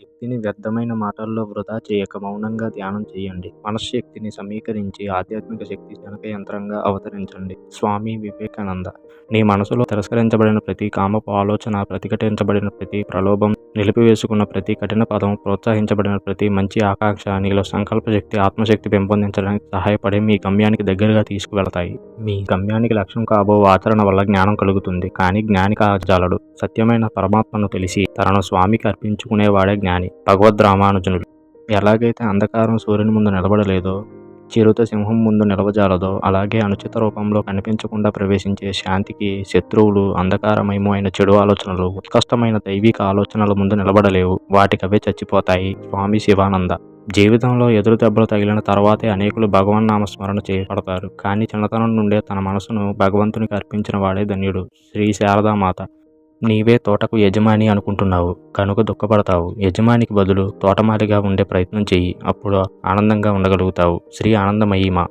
శక్తిని వ్యర్థమైన మాటల్లో వృధా చేయక మౌనంగా ధ్యానం చేయండి. మనశ్శక్తిని సమీకరించి ఆధ్యాత్మిక శక్తి జనక యంత్రంగా అవతరించండి. స్వామి వివేకానంద. నీ మనసులో తిరస్కరించబడిన ప్రతి కామపు ఆలోచన ప్రతిఘటించబడిన ప్రతి ప్రలోభం నిలిపివేసుకున్న ప్రతి కఠిన పదం ప్రోత్సహించబడిన ప్రతి మంచి ఆకాంక్ష నీలో సంకల్ప శక్తి ఆత్మశక్తి పెంపొందించడానికి సహాయపడి మీ గమ్యానికి దగ్గరగా తీసుకువెళతాయి. మీ గమ్యానికి లక్ష్యం కాబో ఆచరణ వల్ల జ్ఞానం కలుగుతుంది. కానీ జ్ఞాని కాజాలడు సత్యమైన పరమాత్మను తెలిసి తనను స్వామికి అర్పించుకునేవాడే జ్ఞాని. భగవద్ రామానుజనుడు. ఎలాగైతే అంధకారం సూర్యుని ముందు నిలబడలేదో చిరుత సింహం ముందు నిలవజాలదో అలాగే అనుచిత రూపంలో కనిపించకుండా ప్రవేశించే శాంతికి శత్రువులు అంధకారమయమో అయిన చెడు ఆలోచనలు ఉత్కష్టమైన దైవిక ఆలోచనల ముందు నిలబడలేవు. వాటికవే చచ్చిపోతాయి. స్వామి శివానంద. జీవితంలో ఎదురు దెబ్బలు తగిలిన తర్వాతే అనేకులు భగవన్ నామస్మరణ చేయబడతారు. కానీ చిన్నతనం నుండే తన మనసును భగవంతునికి అర్పించిన వాడే ధన్యుడు. శ్రీ శారదామాత. నీవే తోటకు యజమాని అనుకుంటున్నావు కనుక దుఃఖపడతావు. యజమానికి బదులు తోటమాలిగా ఉండే ప్రయత్నం చెయ్యి అప్పుడు ఆనందంగా ఉండగలుగుతావు. శ్రీ ఆనందమయీమ.